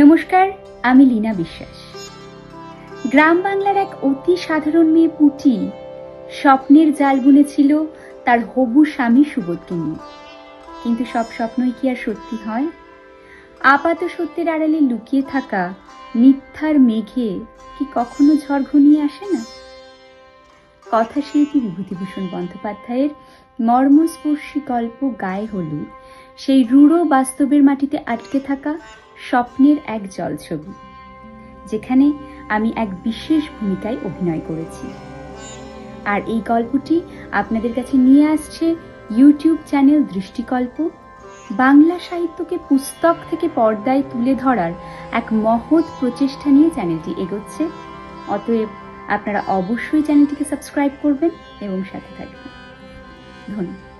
নমস্কার, আমি লীনা বিশ্বাস। গ্রাম বাংলার এক অতি সাধারণ মেয়ে পুটি স্বপ্নের জাল বুনেছিল তার হবু স্বামী সুবোধকে নিয়ে। কিন্তু সব স্বপ্নই কি আর সত্যি হয়? আপাত সত্যের আড়ালে লুকিয়ে থাকা মিথ্যার মেঘে কি কখনো ঝড় ঘনিয়ে আসে না? কথা শিল্পী বিভূতিভূষণ বন্দ্যোপাধ্যায়ের মর্মস্পর্শী গল্প গায়ে হলুদ, সেই রূঢ় বাস্তবের মাটিতে আটকে থাকা স্বপ্নের এক জলছবি, যেখানে আমি এক বিশেষ ভূমিকায় অভিনয় করেছি। আর এই গল্পটি আপনাদের কাছে নিয়ে আসছে ইউটিউব চ্যানেল দৃষ্টিকল্প, বাংলা সাহিত্যকে পুস্তক থেকে পর্দায় তুলে ধরার এক মহৎ প্রচেষ্টা নিয়ে চ্যানেলটি এগোচ্ছে। অতএব আপনারা অবশ্যই চ্যানেলটিকে সাবস্ক্রাইব করবেন এবং সাথে থাকবেন। ধন্যবাদ।